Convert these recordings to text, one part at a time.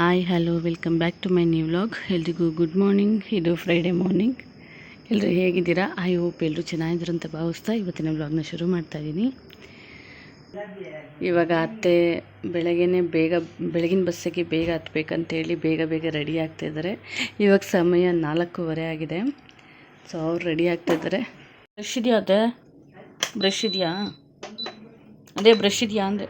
Hi hello welcome back to my new vlog ಎಲ್ರಿಗೂ good morning ಇದು Friday morning ಎಲ್ಲರೂ ಹೇಗಿದ್ದೀರಾ? ಐ ಹೋಪ್ ಎಲ್ಲರೂ ಚೆನ್ನಾಗಿದ್ರು ಅಂತ ಭಾವಿಸ್ತಾ ಇವತ್ತಿನ ವ್ಲಾಗ್ನ ಶುರು ಮಾಡ್ತಾಯಿದ್ದೀನಿ ಇವಾಗ ಅತ್ತೆ ಬೆಳಗ್ಗೆನೇ ಬೇಗ, ಬೆಳಗಿನ ಬಸ್ಸಿಗೆ ಬೇಗ ಹತ್ಬೇಕಂತೇಳಿ ಬೇಗ ಬೇಗ ರೆಡಿ ಆಗ್ತಾಯಿದ್ದಾರೆ ಇವಾಗ ಸಮಯ ನಾಲ್ಕೂವರೆ ಆಗಿದೆ. ಸೊ ಅವ್ರು ರೆಡಿ ಆಗ್ತಾಯಿದ್ದಾರೆ ಬ್ರಷ್ ಇದೆಯಾ ಅದೇ ಬ್ರಷ್ ಇದೆಯಾ? ಅದೇ ಬ್ರಷ್ ಇದೆಯಾ ಅಂದೆ.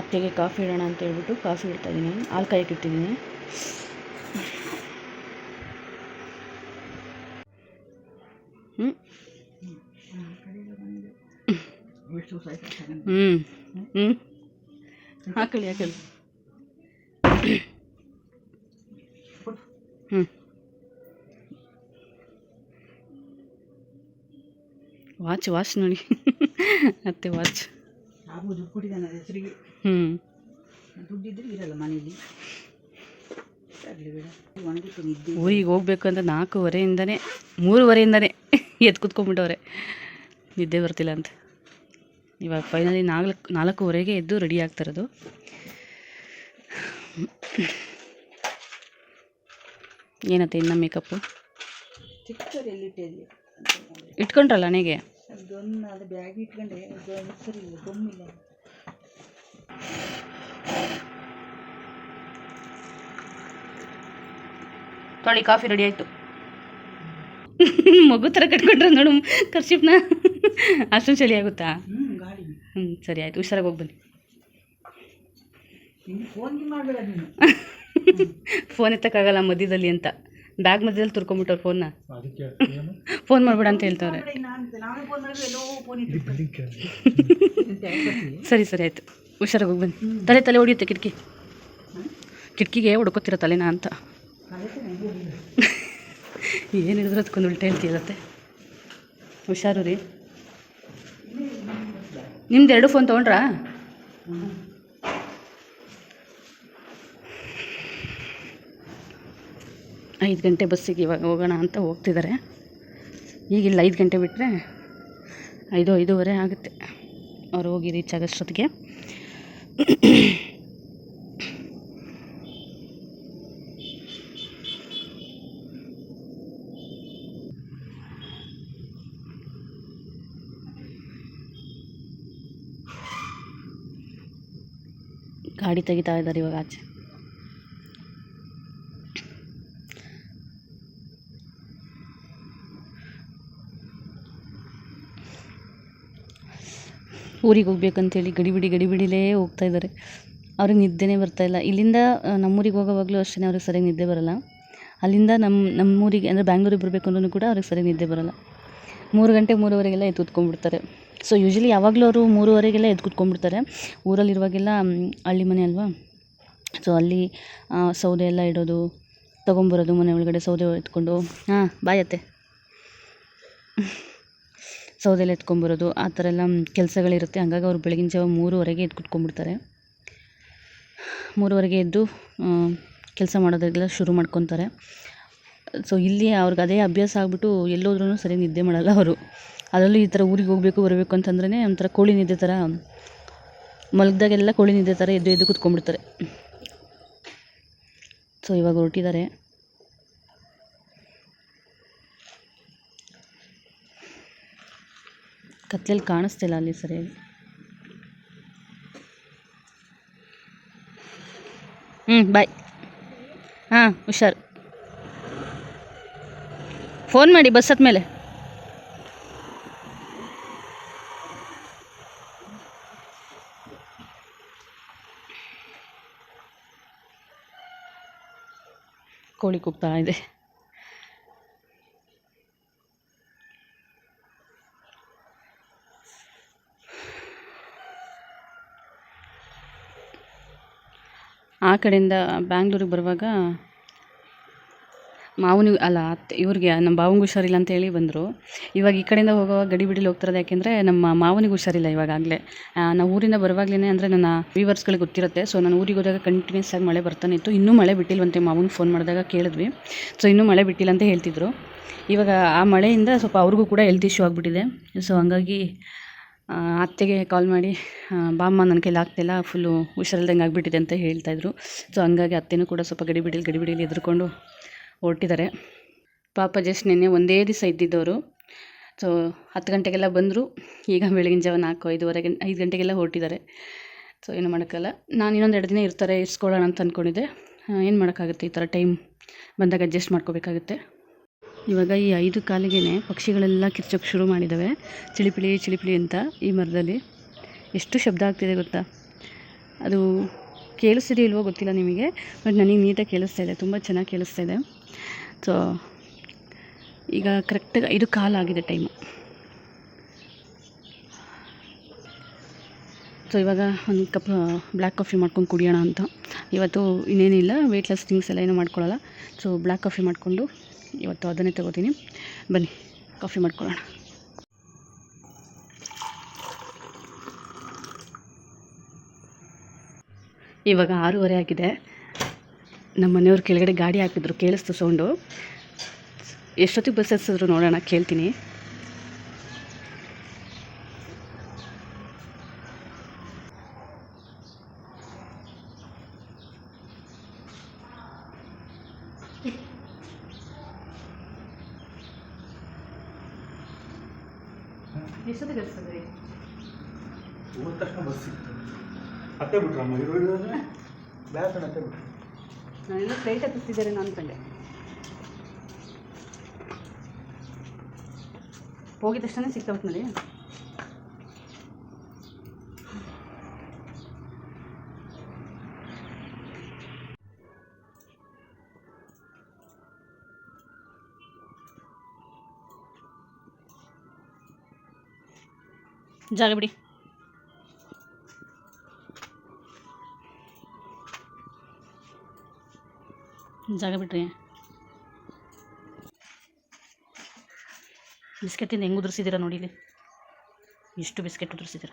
ಅತ್ತೆಗೆ ಕಾಫಿ ಇಡೋಣ ಅಂತ ಹೇಳ್ಬಿಟ್ಟು ಕಾಫಿ ಇಡ್ತಾ ಇದ್ದೀನಿ. ಹಾಲು ಕಾಯಕ್ಕೆ ಇಟ್ಟಿದ್ದೀನಿ. ಹ್ಞೂ ಹ್ಞೂ ಹ್ಞೂ ಹಾಕಳಿ ಹಾಕಳಿ ಹ್ಞೂ ವಾಚ್ ವಾಚ್ ನೋಡಿ. ಅತ್ತೆ ವಾಚ್. ದುಡ್ಡು ಕೊಟ್ಟಿದ್ದಾನೆ ಹೆಸರಿಗೆ. ಹ್ಞೂ ದುಡ್ಡಿದ್ರೆ ಇರಲ್ಲ ಮನೇಲಿ ಒಣಗಿತ್ತು ನಿದ್ದೆ ಊರಿಗೆ ಹೋಗ್ಬೇಕು ಅಂತ ನಾಲ್ಕೂವರೆಯಿಂದನೇ ಮೂರುವರೆಯಿಂದನೇ ಎದ್ದು ಕುತ್ಕೊಂಡ್ಬಿಟ್ಟವ್ರೆ. ನಿದ್ದೆ ಬರ್ತಿಲ್ಲ ಅಂತ. ಇವಾಗ ಫೈನಲಿ ನಾಲ್ಕು ನಾಲ್ಕೂವರೆಗೆ ಎದ್ದು ರೆಡಿ ಆಗ್ತಿರೋದು ಏನತ್ತೆ ಇನ್ನು ಮೇಕಪ್ಪು ಇಟ್ಕೊಂಡ್ರಲ್ಲ ಹಣೆಗೆ ಅದೊಂದು ಅದು ಬ್ಯಾಗ್ ಇಟ್ಕೊಂಡೆ ಅದು ಹೆಸರಿಲ್ಲ ಗೊಮ್ಮಿಲ್ಲ ತೊಳಿ ಕಾಫಿ ರೆಡಿ ಆಯಿತು. ಮಗು ಥರ ಕಟ್ಕೊಂಡ್ರೆ ನೋಡು ಕರ್ಶಿಪ್ನ ಅಷ್ಟೊಂದು ಚಳಿ ಆಗುತ್ತಾ? ಹ್ಞೂ ಸರಿ ಆಯಿತು ಹುಷಾರಾಗಿ ಹೋಗಿ ಬನ್ನಿ. ಫೋನ್ ಎತ್ತಕ್ಕಾಗಲ್ಲ ಮಧ್ಯದಲ್ಲಿ ಅಂತ. ಬ್ಯಾಗ್ ಮಧ್ಯದಲ್ಲಿ ತುರ್ಕೊಂಬಿಟ್ಟವ್ರು ಫೋನ್ನ ಫೋನ್ ಮಾಡ್ಬಿಡ ಅಂತ ಹೇಳ್ತಾವ್ರೆ ನಾನು ನಾವೇ ಫೋನ್ ಮಾಡಿದ್ರೆ ಎಲ್ಲೋ ಫೋನ್ ಇಟ್ಟು ಸರಿ ಸರಿ ಆಯಿತು. ಹುಷಾರಾಗಿ ಹೋಗಿ ಬನ್ನಿ. ತಲೆ ತಲೆ ಹೊಡಿಯುತ್ತೆ ಕಿಟಕಿ. ಕಿಟಕಿಗೆ ಹೊಡ್ಕೊತಿರೋ ತಲೆನ ಅಂತ. ಏನು ಹಿಡಿದ್ರೆ ಅದಕ್ಕೊಂದು ಉಲ್ಟೆ ಹೇಳ್ತಿರತ್ತೆ ಹುಷಾರು ರೀ. ನಿಮ್ದು ಎರಡು ಫೋನ್ ತೊಗೊಂಡ್ರಾ? ಐದು ಗಂಟೆ ಬಸ್ಸಿಗೆ ಇವಾಗ ಹೋಗೋಣ ಅಂತ ಹೋಗ್ತಿದ್ದಾರೆ. ಈಗಿಲ್ಲ ಐದು ಗಂಟೆ ಬಿಟ್ಟರೆ ಐದು, ಐದೂವರೆ ಆಗುತ್ತೆ. ಅವ್ರು ಹೋಗಿ ರೀಚ್ ಆಗೋಷ್ಟೊತ್ತಿಗೆ. ಗಾಡಿ ತೆಗಿತಾ ಇದ್ದಾರೆ ಇವಾಗ ಆಚೆ. ಊರಿಗೆ ಹೋಗ್ಬೇಕಂತೇಳಿ ಗಡಿಬಿಡಿ ಗಡಿಬಿಡಿಲೇ ಹೋಗ್ತಾ ಇದ್ದಾರೆ. ಅವ್ರಿಗೆ ನಿದ್ದೆನೇ ಬರ್ತಾಯಿಲ್ಲ ಇಲ್ಲಿಂದ ನಮ್ಮೂರಿಗೆ ಹೋಗೋವಾಗಲೂ ಅಷ್ಟೇ ಅವ್ರಿಗೆ ಸರಿಯಾಗಿ ನಿದ್ದೆ ಬರೋಲ್ಲ. ಅಲ್ಲಿಂದ ನಮ್ಮ ನಮ್ಮೂರಿಗೆ, ಅಂದರೆ ಬ್ಯಾಂಗ್ಳೂರಿಗೆ ಬರಬೇಕು ಅಂದ್ರೂ ಕೂಡ ಅವ್ರಿಗೆ ಸರಿಯಾಗಿ ನಿದ್ದೆ ಬರೋಲ್ಲ. ಮೂರು ಗಂಟೆ, ಮೂರುವರೆಗೆಲ್ಲ ಎದ್ದು ಕೂತ್ಕೊಂಡ್ಬಿಡ್ತಾರೆ. ಸೊ ಯೂಶ್ವಲಿ ಯಾವಾಗಲೂ ಅವರು ಮೂರುವರೆಗೆಲ್ಲ ಎದ್ದು ಕೂತ್ಕೊಂಡ್ಬಿಡ್ತಾರೆ. ಊರಲ್ಲಿರುವಾಗೆಲ್ಲ ಹಳ್ಳಿ ಮನೆ ಅಲ್ವಾ? ಸೊ ಅಲ್ಲಿ ಸೌದೆ ಎಲ್ಲ ಇಡೋದು, ತೊಗೊಂಬರೋದು, ಮನೆ ಒಳಗಡೆ ಸೌದೆ ಎತ್ಕೊಂಡು, ಹಾಂ ಬಾಯತ್ತೆ ಸೌದೆ ಎಲ್ಲ ಎತ್ಕೊಂಬರೋದು ಆ ಥರ ಎಲ್ಲ ಕೆಲಸಗಳಿರುತ್ತೆ. ಹಂಗಾಗಿ ಅವ್ರು ಬೆಳಗಿನ ಜಾವ ಮೂರುವರೆಗೆ ಎದ್ದು ಕುತ್ಕೊಂಡ್ಬಿಡ್ತಾರೆ. ಮೂರುವರೆಗೆ ಎದ್ದು ಕೆಲಸ ಮಾಡೋದೆಲ್ಲ ಶುರು ಮಾಡ್ಕೊತಾರೆ. ಸೊ ಇಲ್ಲಿ ಅವ್ರಿಗೆ ಅದೇ ಅಭ್ಯಾಸ ಆಗಿಬಿಟ್ಟು ಎಲ್ಲೋದ್ರೂ ಸರಿ ನಿದ್ದೆ ಮಾಡಲ್ಲ ಅವರು. ಅದರಲ್ಲೂ ಈ ಥರ ಊರಿಗೆ ಹೋಗಬೇಕು, ಬರಬೇಕು ಅಂತಂದ್ರೆ ಒಂಥರ ಕೋಳಿ ನಿದ್ದೆ ಥರ, ಮಲಗ್ದಾಗೆಲ್ಲ ಕೋಳಿ ನಿದ್ದೆ ಥರ ಎದ್ದು ಎದ್ದು ಕುತ್ಕೊಂಡ್ಬಿಡ್ತಾರೆ. ಸೊ ಇವಾಗ ಹೊರಟಿದ್ದಾರೆ. ಕತ್ಲಲ್ಲಿ ಕಾಣಿಸ್ತಿಲ್ಲ ಅಲ್ಲಿ ಸರಿಯಾಗಿ. ಹ್ಞೂ ಬಾಯ್ ಹಾಂ, ಹುಷಾರು. ಫೋನ್ ಮಾಡಿ ಬಸ್ ಮೇಲೆ ಕೋಳಿ ಕೂಗ್ತಾ ಇದೆ. ಆ ಕಡೆಯಿಂದ ಬ್ಯಾಂಗ್ಳೂರಿಗೆ ಬರುವಾಗ ಮಾವನಿಗೆ ಅಲ್ಲ, ಅತ್ತೆ, ಇವ್ರಿಗೆ, ನಮ್ಮ ಬಾವಂಗೆ ಹುಷಾರಿಲ್ಲ ಅಂತ ಹೇಳಿ ಬಂದರು. ಇವಾಗ ಈ ಕಡೆಯಿಂದ ಹೋಗುವಾಗ ಗಡಿ ಬಿಡಿಲಿ ಹೋಗ್ತಿರೋದು ಯಾಕೆಂದರೆ ನಮ್ಮ ಮಾವನಿಗೆ ಹುಷಾರಿಲ್ಲ ಇವಾಗಾಗಲೇ. ನಾವು ಊರಿಂದ ಬರುವಾಗಲೇ ಅಂದರೆ ನನ್ನ ವ್ಯೂವರ್ಸ್ಗಳಿಗೆ ಗೊತ್ತಿರುತ್ತೆ. ಸೊ ನಾನು ಊರಿಗೆ ಹೋದಾಗ ಕಂಟಿನ್ಯೂಸ್ ಆಗಿ ಮಳೆ ಬರ್ತಾನೆ ಇತ್ತು. ಇನ್ನೂ ಮಳೆ ಬಿಟ್ಟಿಲ್ವಂತೆ ಮಾವನಿಗೆ ಫೋನ್ ಮಾಡಿದಾಗ ಕೇಳಿದ್ವಿ. ಸೊ ಇನ್ನೂ ಮಳೆ ಬಿಟ್ಟಿಲ್ಲ ಅಂತ ಹೇಳ್ತಿದ್ರು. ಇವಾಗ ಆ ಮಳೆಯಿಂದ ಸ್ವಲ್ಪ ಅವ್ರಿಗೂ ಕೂಡ ಹೆಲ್ತ್ ಇಶ್ಯೂ ಆಗಿಬಿಟ್ಟಿದೆ. ಸೊ ಹಂಗಾಗಿ ಅತ್ತೆಗೆ ಕಾಲ್ ಮಾಡಿ ಬಾಮ್ಮ ನನ್ನ ಕೈಲಿ ಆಗ್ತಿಲ್ಲ ಫುಲ್ಲು ಹುಷಾರಿಲ್ದಂಗೆ ಆಗಿಬಿಟ್ಟಿದೆ ಅಂತ ಹೇಳ್ತಾಯಿದ್ರು ಸೊ ಹಂಗಾಗಿ ಅತ್ತೆನೂ ಕೂಡ ಸ್ವಲ್ಪ ಗಡಿಬಿಡಿಲಿ ಗಡಿಬಿಡಿಲಿ ಗಡಿ ಬಿಡಿಲಿ ಎದ್ರುಕೊಂಡು ಹೊರಟಿದ್ದಾರೆ. ಪಾಪ ಜಸ್ಟ್ ನಿನ್ನೆ ಒಂದೇ ದಿವಸ ಇದ್ದಿದ್ದವರು. ಸೊ ಹತ್ತು ಗಂಟೆಗೆಲ್ಲ ಬಂದರು. ಈಗ ಬೆಳಗಿನ ಜಾವ ನಾಲ್ಕು, ಐದುವರೆಗೆ, ಐದು ಗಂಟೆಗೆಲ್ಲ ಹೊರಟಿದ್ದಾರೆ. ಸೊ ಏನು ಮಾಡೋಕ್ಕಲ್ಲ. ನಾನು ಇನ್ನೊಂದು ಎರಡು ದಿನ ಇರ್ತಾರೆ, ಇರಿಸ್ಕೊಳ್ಳೋಣ ಅಂತ ಅಂದ್ಕೊಂಡಿದ್ದೆ ಏನು ಮಾಡೋಕ್ಕಾಗುತ್ತೆ ಈ ಥರ ಟೈಮ್ ಬಂದಾಗ ಅಡ್ಜಸ್ಟ್ ಮಾಡ್ಕೋಬೇಕಾಗುತ್ತೆ. ಇವಾಗ ಈ ಐದು ಕಾಲಿಗೆ ಪಕ್ಷಿಗಳೆಲ್ಲ ಕಿರ್ಚೋಕ್ಕೆ ಶುರು ಮಾಡಿದ್ದಾವೆ ಚಿಳಿಪಿಳಿ ಚಿಳಿಪಿಳಿ ಅಂತ ಈ ಮರದಲ್ಲಿ. ಎಷ್ಟು ಶಬ್ದ ಆಗ್ತಿದೆ ಗೊತ್ತಾ? ಅದು ಕೇಳಿಸ್ತಿದೆ ಇಲ್ವೋ ಗೊತ್ತಿಲ್ಲ ನಿಮಗೆ, ಬಟ್ ನನಗೆ ನೀಟಾಗಿ ಕೇಳಿಸ್ತಾ ಇದೆ, ತುಂಬ ಚೆನ್ನಾಗಿ ಕೇಳಿಸ್ತಾ ಇದೆ. ಸೊ ಈಗ ಕರೆಕ್ಟಾಗಿ ಐದು ಕಾಲು ಆಗಿದೆ ಟೈಮು ಸೊ ಇವಾಗ ಒಂದು ಕಪ್ ಬ್ಲ್ಯಾಕ್ ಕಾಫಿ ಮಾಡ್ಕೊಂಡು ಕುಡಿಯೋಣ ಅಂತ. ಇವತ್ತು ಇನ್ನೇನಿಲ್ಲ ವೆಯ್ಟ್ಲೆಸ್ ಥಿಂಗ್ಸ್ ಎಲ್ಲ ಏನೂ ಮಾಡ್ಕೊಳ್ಳಲ್ಲ ಸೊ ಬ್ಲ್ಯಾಕ್ ಕಾಫಿ ಮಾಡಿಕೊಂಡು ಇವತ್ತು ಅದನ್ನೇ ತಗೋತೀನಿ. ಬನ್ನಿ, ಕಾಫಿ ಮಾಡ್ಕೊಳ್ಳೋಣ. ಇವಾಗ ಆರೂವರೆ ಆಗಿದೆ. ನಮ್ಮ ಮನೆಯವ್ರು ಕೆಳಗಡೆ ಗಾಡಿ ಹಾಕಿದ್ರು, ಕೇಳಿಸ್ತು ಸೌಂಡು. ಎಷ್ಟೊತ್ತಿಗೆ ಬಸ್ ಹತ್ಸಿದ್ರು ನೋಡೋಣ, ಕೇಳ್ತೀನಿ ಎಷ್ಟೊತ್ತಿಗೆ ಹತ್ತಿದ್ರಿ ಹೋದ ತಕ್ಷಣ ಬಸ್ ಸಿಕ್ತು ಅತ್ತೆ ಬಿಟ್ರಮ್ಮ ಇರು ಹಿಡಿದ್ರೆ ಬ್ಯಾಸಣ ಅತ್ತೆ ಬಿಟ್ರು ನಾನೆಲ್ಲ ಹತ್ತಿಸಿದ್ದಾರೆ ನಾನು ಅನ್ಕೊಂಡೆ ಹೋಗಿದ ತಕ್ಷಣ ಸಿಗ್ತಾ ಒಟ್ಟಿನಲ್ಲಿ ಜಾಗ ಬಿಡಿ. ಜಾಗ ಬಿಟ್ರಿ. ಬಿಸ್ಕೆಟಿಂದ ಹೆಂಗೆ ಉದುರಿಸಿದ್ದೀರಾ ನೋಡಿ ಇಲ್ಲಿ. ಎಷ್ಟು ಬಿಸ್ಕೆಟ್ ಉದುರಿಸಿದ್ದೀರ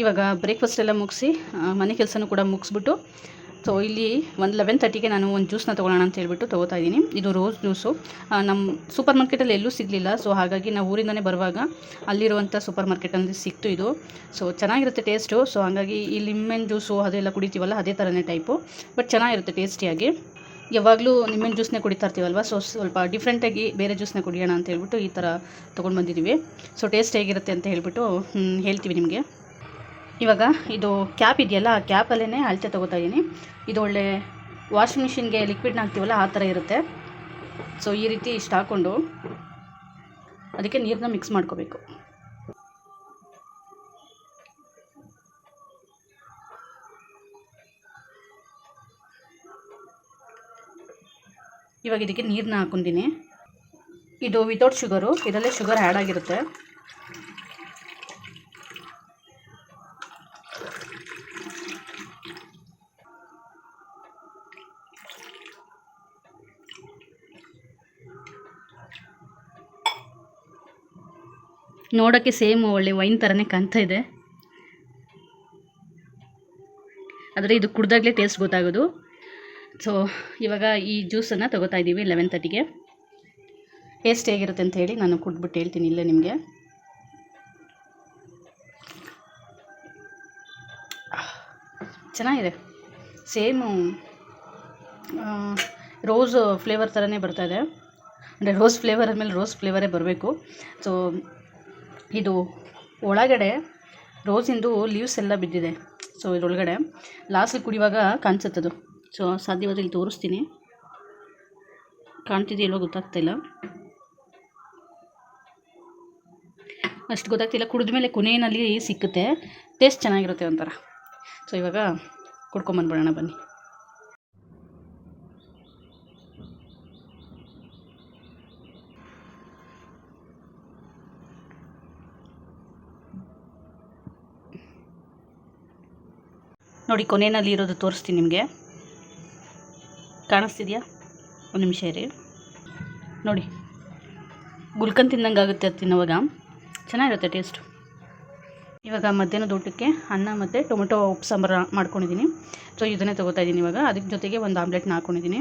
ಇವಾಗ ಬ್ರೇಕ್ಫಾಸ್ಟ್ ಎಲ್ಲ ಮುಗಿಸಿ ಮನೆ ಕೆಲಸನೂ ಕೂಡ ಮುಗಿಸ್ಬಿಟ್ಟು ಸೊ ಇಲ್ಲಿ ಒಂದು ಲೆವೆನ್ ತರ್ಟಿಗೆ ನಾನು ಒಂದು ಜ್ಯೂಸ್ನ ತೊಗೊಳ್ಳೋಣ ಅಂತ ಹೇಳ್ಬಿಟ್ಟು ತೊಗೋತಾ ಇದ್ದೀನಿ. ಇದು ರೋಸ್ ಜ್ಯೂಸು ನಮ್ಮ ಸೂಪರ್ ಮಾರ್ಕೆಟಲ್ಲಿ ಎಲ್ಲೂ ಸಿಗಲಿಲ್ಲ ಸೊ ಹಾಗಾಗಿ ನಾವು ಊರಿಂದನೇ ಬರುವಾಗ ಅಲ್ಲಿರುವಂಥ ಸೂಪರ್ ಮಾರ್ಕೆಟಲ್ಲಿ ಸಿಕ್ತು ಇದು. ಸೊ ಚೆನ್ನಾಗಿರುತ್ತೆ ಟೇಸ್ಟು ಸೊ ಹಾಗಾಗಿ ಈ ಲಿಂಬೆಹಣ್ಣು ಜ್ಯೂಸು ಅದೆಲ್ಲ ಕುಡಿತೀವಲ್ಲ, ಅದೇ ಥರನೇ ಟೈಪು ಬಟ್ ಚೆನ್ನಾಗಿರುತ್ತೆ ಟೇಸ್ಟಿಯಾಗಿ ಯಾವಾಗಲೂ ನಿಂಬೆನ್ ಜ್ಯೂಸ್ನೇ ಕುಡಿತಾ ಇರ್ತೀವಲ್ವ ಸೊ ಸ್ವಲ್ಪ ಡಿಫ್ರೆಂಟಾಗಿ ಬೇರೆ ಜ್ಯೂಸ್ನ ಕುಡಿಯೋಣ ಅಂತ ಹೇಳ್ಬಿಟ್ಟು ಈ ಥರ ತೊಗೊಂಡು ಬಂದಿದ್ದೀವಿ ಸೊ ಟೇಸ್ಟ್ ಹೇಗಿರುತ್ತೆ ಅಂತ ಹೇಳ್ಬಿಟ್ಟು ಹೇಳ್ತೀವಿ ನಿಮಗೆ. ಇವಾಗ ಇದು ಕ್ಯಾಪ್ ಇದೆಯಲ್ಲ, ಆ ಕ್ಯಾಪಲ್ಲೇ ಅಳತೆ ತೊಗೋತಾ ಇದ್ದೀನಿ ಇದು ಒಳ್ಳೆ ವಾಷಿಂಗ್ ಮಿಷಿನ್ಗೆ ಲಿಕ್ವಿಡ್ನ ಹಾಕ್ತೀವಲ್ಲ, ಆ ಥರ ಇರುತ್ತೆ. ಸೊ ಈ ರೀತಿ ಇಷ್ಟು ಹಾಕ್ಕೊಂಡು ಅದಕ್ಕೆ ನೀರನ್ನ ಮಿಕ್ಸ್ ಮಾಡ್ಕೋಬೇಕು. ಇವಾಗ ಇದಕ್ಕೆ ನೀರನ್ನ ಹಾಕೊಂಡಿನಿ. ಇದು ವಿತೌಟ್ ಶುಗರು ಇದರಲ್ಲೇ ಶುಗರ್ ಆ್ಯಡ್ ಆಗಿರುತ್ತೆ. ನೋಡೋಕ್ಕೆ ಸೇಮ್ ಒಳ್ಳೆ ವೈನ್ ಥರನೇ ಕಾಣ್ತಾ ಇದೆ. ಆದರೆ ಇದು ಕುಡ್ದಾಗಲೇ ಟೇಸ್ಟ್ ಗೊತ್ತಾಗೋದು. ಸೊ ಇವಾಗ ಈ ಜ್ಯೂಸನ್ನು ತೊಗೋತಾ ಇದ್ದೀವಿ ಲೆವೆನ್ ತರ್ಟಿಗೆ ಟೇಸ್ಟ್ ಹೇಗಿರುತ್ತೆ ಅಂತ ಹೇಳಿ ನಾನು ಕುಡ್ಬಿಟ್ಟು ಹೇಳ್ತೀನಿ ಇಲ್ಲೇ ನಿಮಗೆ. ಚೆನ್ನಾಗಿದೆ. ಸೇಮು ರೋಸ್ ಫ್ಲೇವರ್ ಥರನೇ ಇದೆ. ಅಂದರೆ ರೋಸ್ ಫ್ಲೇವರ್ ಆದಮೇಲೆ ರೋಸ್ ಫ್ಲೇವರೇ ಬರಬೇಕು. ಸೊ ಇದು ಒಳಗಡೆ ರೋಸಿಂದು ಲೀವ್ಸ್ ಎಲ್ಲ ಬಿದ್ದಿದೆ. ಸೊ ಇದರೊಳಗಡೆ ಲಾಸ್ಟಲ್ಲಿ ಕುಡಿಯುವಾಗ ಕಾಣಿಸುತ್ತದು. ಸೊ ಸಾಧ್ಯವಾದ್ರೆ ಇಲ್ಲಿ ತೋರಿಸ್ತೀನಿ. ಕಾಣ್ತಿದೆಯಲ್ವ ಗೊತ್ತಾಗ್ತಿಲ್ಲ ಅಷ್ಟು ಗೊತ್ತಾಗ್ತಿಲ್ಲ. ಕುಡಿದ ಮೇಲೆ ಕೊನೆಯಲ್ಲಿ ಸಿಕ್ಕುತ್ತೆ. ಟೇಸ್ಟ್ ಚೆನ್ನಾಗಿರುತ್ತೆ ಒಂಥರ. ಸೊ ಇವಾಗ ಕುಡ್ಕೊಂಬಂದ್ಬಿಡೋಣ ಬನ್ನಿ. ನೋಡಿ, ಕೊನೆಯಲ್ಲಿ ಇರೋದು ತೋರಿಸ್ತೀನಿ ನಿಮಗೆ. ಕಾಣಿಸ್ತಿದೆಯಾ? ಒಂದು ನಿಮಿಷ ಇರಿ. ನೋಡಿ, ಗುಲ್ಕನ್ ತಿಂದಂಗೆ ಆಗುತ್ತೆ ಅದು ತಿನ್ನೋವಾಗ. ಚೆನ್ನಾಗಿರುತ್ತೆ ಟೇಸ್ಟು ಇವಾಗ ಮಧ್ಯಾಹ್ನದ ಊಟಕ್ಕೆ ಅನ್ನ ಮತ್ತು ಟೊಮೆಟೊ ಉಪ್ಪು ಸಾಂಬಾರು ಮಾಡ್ಕೊಂಡಿದ್ದೀನಿ. ಸೊ ಇದನ್ನೇ ತೊಗೋತಾ ಇದ್ದೀನಿ ಇವಾಗ. ಅದಕ್ಕೆ ಜೊತೆಗೆ ಒಂದು ಆಮ್ಲೆಟ್ನ ಹಾಕ್ಕೊಂಡಿದ್ದೀನಿ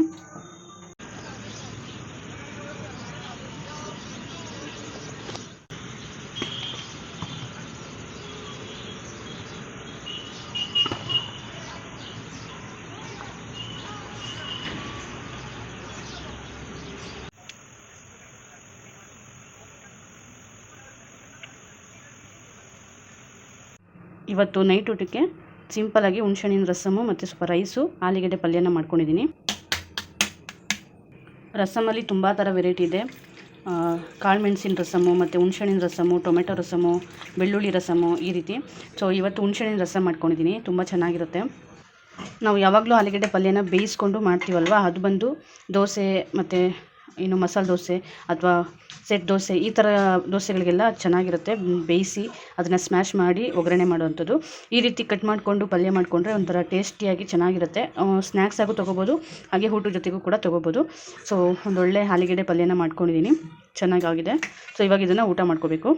ಇವತ್ತು ನೈಟ್ ಊಟಕ್ಕೆ ಸಿಂಪಲಾಗಿ ಹುಣ್ಸೆಹಣ್ಣಿನ ರಸಮು ಮತ್ತು ಸ್ವಲ್ಪ ರೈಸು ಆಲೂಗಡ್ಡೆ ಪಲ್ಯನ ಮಾಡ್ಕೊಂಡಿದ್ದೀನಿ. ರಸಮಲ್ಲಿ ತುಂಬ ಥರ ವೆರೈಟಿ ಇದೆ. ಕಾಳು ಮೆಣಸಿನ ರಸಮು ಮತ್ತು ಹುಣ್ಸೆಹಣ್ಣಿನ ರಸಮು, ಟೊಮೆಟೊ ರಸಮು, ಬೆಳ್ಳುಳ್ಳಿ ರಸಮು ಈ ರೀತಿ. ಸೊ ಇವತ್ತು ಹುಣ್ಸೆಹಣ್ಣಿನ ರಸ ಮಾಡ್ಕೊಂಡಿದ್ದೀನಿ. ತುಂಬ ಚೆನ್ನಾಗಿರುತ್ತೆ. ನಾವು ಯಾವಾಗಲೂ ಆಲೂಗಡ್ಡೆ ಪಲ್ಯನ ಬೇಯಿಸ್ಕೊಂಡು ಮಾಡ್ತೀವಲ್ವ? ಅದು ಬಂದು ದೋಸೆ ಮತ್ತು ಇನ್ನು ಮಸಾಲೆ ದೋಸೆ ಅಥವಾ ಸೆಟ್ ದೋಸೆ, ಈ ಥರ ದೋಸೆಗಳಿಗೆಲ್ಲ ಚೆನ್ನಾಗಿರುತ್ತೆ. ಬೇಯಿಸಿ ಅದನ್ನು ಸ್ಮ್ಯಾಶ್ ಮಾಡಿ ಒಗ್ಗರಣೆ ಮಾಡುವಂಥದ್ದು. ಈ ರೀತಿ ಕಟ್ ಮಾಡಿಕೊಂಡು, ಪಲ್ಯ ಮಾಡಿಕೊಂಡ್ರೆ ಒಂಥರ ಟೇಸ್ಟಿಯಾಗಿ ಚೆನ್ನಾಗಿರುತ್ತೆ. ಸ್ನ್ಯಾಕ್ಸ್ ಆಗು ತೊಗೋಬೋದು, ಹಾಗೆ ಊಟದ ಜೊತೆಗೂ ಕೂಡ ತೊಗೋಬೋದು. ಸೊ ಒಂದೊಳ್ಳೆ ಆಲೂಗಡ್ಡೆ ಪಲ್ಯನ ಮಾಡ್ಕೊಂಡಿದ್ದೀನಿ. ಚೆನ್ನಾಗಾಗಿದೆ. ಸೊ ಇವಾಗ ಇದನ್ನು ಊಟ ಮಾಡ್ಕೋಬೇಕು.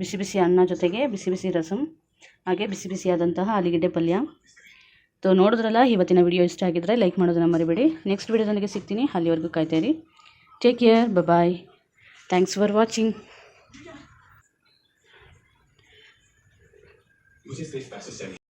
ಬಿಸಿ ಬಿಸಿ ಅನ್ನ ಜೊತೆಗೆ ಬಿಸಿ ಬಿಸಿ ರಸಮ್ ಹಾಗೆ ಬಿಸಿ ಬಿಸಿಯಾದಂತಹ ಆಲೂಗಡ್ಡೆ ಪಲ್ಯ. ಸೊ ನೋಡಿದ್ರಲ್ಲ, ಇವತ್ತಿನ ವಿಡಿಯೋ ಇಷ್ಟ ಆಗಿದ್ರೆ ಲೈಕ್ ಮಾಡೋದನ್ನು ಮರಿಬೇಡಿ. ನೆಕ್ಸ್ಟ್ ವಿಡಿಯೋದೊಂದಿಗೆ ಸಿಗ್ತೀನಿ. ಅಲ್ಲಿವರೆಗೂ ಕಾಯ್ತಾಯಿರಿ take care bye thanks for watching.